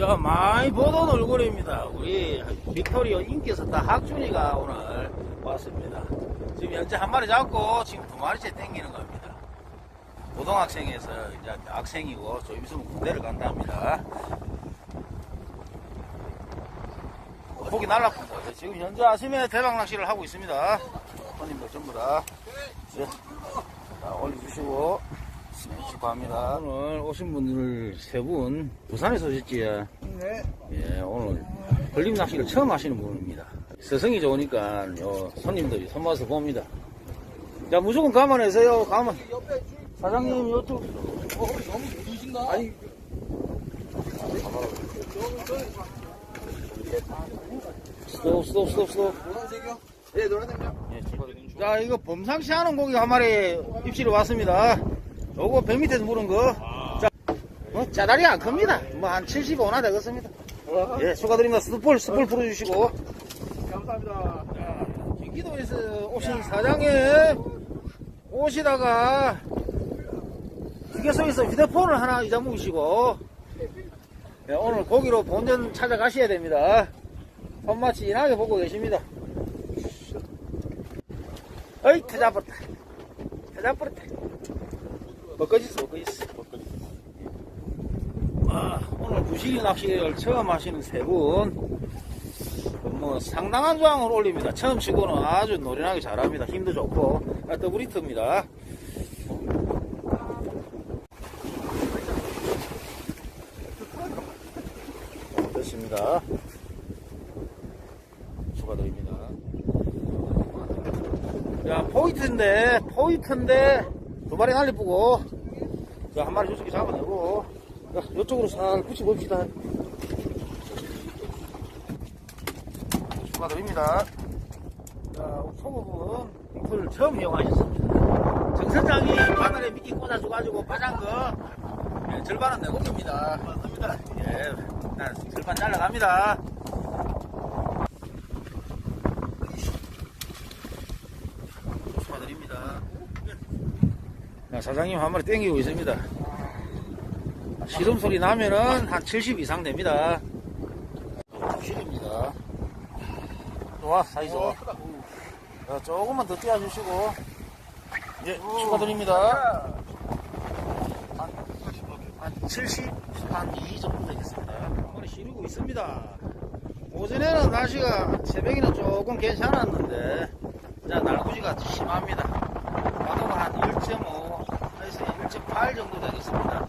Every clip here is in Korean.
자, 많이 보던 얼굴입니다. 우리 빅토리오 인기스타 학준이가 오늘 왔습니다. 지금 현재 한 마리 잡고 지금 두 마리째 땡기는 겁니다. 고등학생에서 이제 학생이고 좀 있으면 군대를 간답니다. 폭이 날라pun다. 지금 현재 아침에 대박 낚시를 하고 있습니다. 손님들 전부 다. 네. 자, 올려주시고. 축하합니다. 오늘 오신 분들 세 분 부산에서 오셨지? 네. 예, 오늘 걸림 낚시를 처음 하시는 분입니다. 서성이 좋으니까 요 손님들이 손맛을 봅니다. 자, 무조건 감안해서요. 감안. 사장님 요쪽 어, 너무 무신가? 아니 스톱 스톱 스톱 스톱. 노란색이요? 네, 노란색이요. 예. 자, 이거 범상시 하는 고기 한 마리 입질이 왔습니다. 요거 배 밑에서 물은 거. 자, 뭐, 짜다리 안 큽니다. 뭐, 한 75나 되겠습니다. 예, 축하드립니다. 스볼, 스볼 풀어주시고. 감사합니다. 자, 경기도에서 오신 사장님, 오시다가, 휴게소에서 휴대폰을 하나 잊어먹으시고, 예, 오늘 고기로 본전 찾아가셔야 됩니다. 손맛 진하게 보고 계십니다. 어이, 터잡았다. 터잡았다. 먹거지 있어, 먹거지 있어. 아, 오늘 부실이 낚시를 처음 하시는 세 분. 뭐 상당한 조항을 올립니다. 처음 치고는 아주 노련하게 잘합니다. 힘도 좋고 아, 더블히트입니다. 됐습니다. 축하드립니다. 자 포인트인데 포인트인데 두 마리 날리쁘고 자한 마리 저쪽에 잡아내고 자 이쪽으로 살 붙여봅시다. 축하드립니다. 자, 초보분 빅플 처음 이용하셨습니다. 정선장이 바늘에 미끼 꽂아줘가지고 빠진 거 예, 절반은 내 겁니다. 맞습니다. 예, 난 절반 날라갑니다. 축하드립니다. 자, 사장님 한 마리 땡기고 있습니다. 시름 소리 나면은 한 70 이상 됩니다. 부실입니다. 좋아, 사이즈 좋아. 자, 조금만 더 띄워주시고. 예, 축하드립니다. 한, 한 70, 한 2 정도 되겠습니다. 머리 시르고 있습니다. 오전에는 날씨가 새벽에는 조금 괜찮았는데, 자, 날구지가 심합니다. 파도가 한 1.5, 해서 1.8 정도 되겠습니다.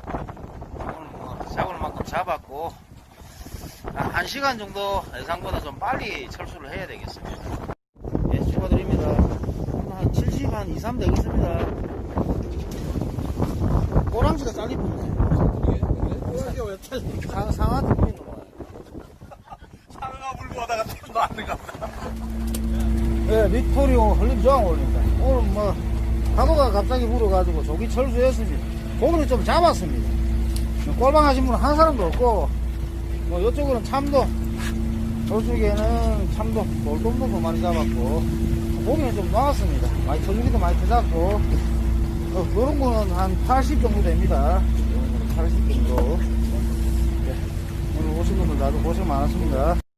오늘 뭐, 잡을 만큼 잡았고, 한 1시간 정도 예상보다 좀 빨리 철수를 해야 되겠습니다. 예, 축하드립니다. 한 70, 한 2, 3 되겠습니다. 꼬랑지가 잘리붙네. 이게 왜 찾는 상, 상한테 보이는 거야. 차가 물고 오다가 튀어 나왔는가 보다. 예, 빅토리오 흘림 저항 올린다. 오늘 뭐, 파도가 갑자기 불어가지고 조기 철수했습니다. 고기를 좀 잡았습니다. 꼴방 하신 분은 한 사람도 없고, 뭐, 이쪽으로는 참도, 저쪽에는 참도, 돌돔도 더 많이 잡았고, 고기는 좀 나왔습니다. 많이 터지기도 많이 터졌고, 어, 요런 거는 한 80 정도 됩니다. 80 정도. 네, 오늘 오신 분들 나도 고생 많았습니다.